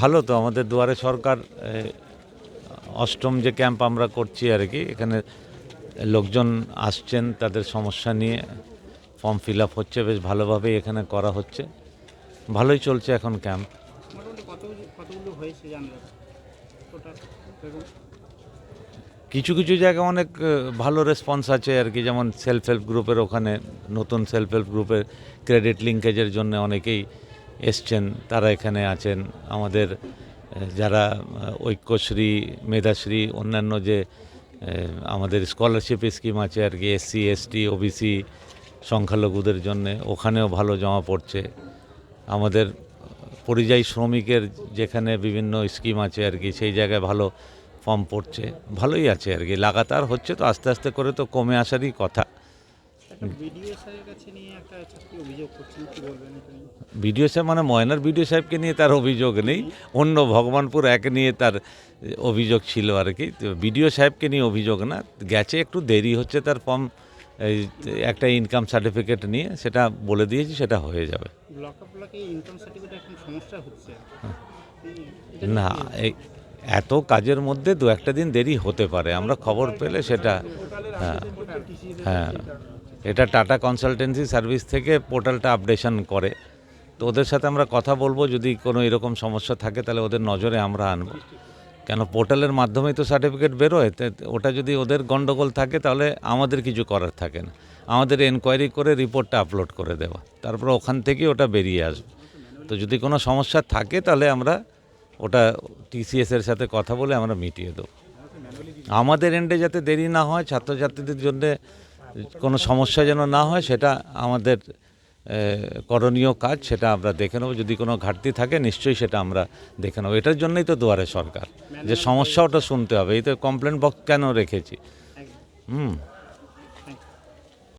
ভালো তো, আমাদের দুয়ারে সরকার অষ্টম যে ক্যাম্প আমরা করছি আর কি, এখানে লোকজন আসছেন, তাদের সমস্যা নিয়ে ফর্ম ফিল আপ হচ্ছে, বেশ ভালোভাবেই এখানে করা হচ্ছে। ভালোই চলছে এখন ক্যাম্প। কিছু কিছু জায়গায় অনেক ভালো রেসপন্স আছে আর কি। যেমন সেলফ হেল্প গ্রুপের ওখানে, নতুন সেলফ হেল্প গ্রুপের ক্রেডিট লিঙ্কেজের জন্য অনেকেই এসছেন, তারা এখানে আছেন। আমাদের যারা ঐক্যশ্রী, মেধাশ্রী, অন্যান্য যে আমাদের স্কলারশিপ স্কিম আছে আর কি এসসি এসটি ওবিসি সংখ্যালঘুদের জন্য, ওখানেও ভালো জমা পড়ছে। আমাদের পরিযায়ী শ্রমিকের যেখানে বিভিন্ন স্কিম আছে আর কি, সেই জায়গায় ভালো ফর্ম পড়ছে ভালোই আছে আর কি। লাগাতার হচ্ছে তো আস্তে আস্তে করে তো কমে আসারই কথা। বিডিও সাহেব মানে ময়নার বিডিও সাহেবকে নিয়ে তার অভিযোগ নেই অন্য ভগবানপুর এক নিয়ে তার অভিযোগ ছিল আর কি। বিডিও সাহেবকে নিয়ে অভিযোগ না গেছে একটু দেরি হচ্ছে তার ফর্ম এই একটা ইনকাম সার্টিফিকেট নিয়ে সেটা বলে দিয়েছি সেটা হয়ে যাবে। না এই এত কাজের মধ্যে দু একটা দিন দেরি হতে পারে। আমরা খবর পেলে সেটা হ্যাঁ হ্যাঁ। এটা টাটা কনসালটেন্সি সার্ভিস থেকে পোর্টালটা আপডেশন করে। তো ওদের সাথে আমরা কথা বলব, যদি কোনো এরকম সমস্যা থাকে তাহলে ওদের নজরে আমরা আনব। কেন পোর্টালের মাধ্যমেই তো সার্টিফিকেট বেরোয় ওটা যদি ওদের গন্ডগোল থাকে তাহলে আমাদের কিছু করার থাকে না। আমাদের এনকোয়ারি করে রিপোর্টটা আপলোড করে দেওয়া। তারপর ওখান থেকে ওটা বেরিয়ে আসবে। তো যদি কোনো সমস্যা থাকে তাহলে আমরা ওটা টিসিএস এর সাথে কথা বলে আমরা মিটিয়ে দেবো। আমাদের এন্ডে যাতে দেরি না হয়, ছাত্রছাত্রীদের জন্য কোনো সমস্যা যেন না হয়, সেটা আমাদের করণীয় কাজ, সেটা আমরা দেখে নেব। যদি কোনো ঘাটতি থাকে, নিশ্চয়ই সেটা আমরা দেখে নেব। এটার জন্যই তো দুয়ারে সরকার। যে সমস্যা ওটা শুনতে হবে। এই তো কমপ্লেন বক্স কেন রেখেছি? হুম।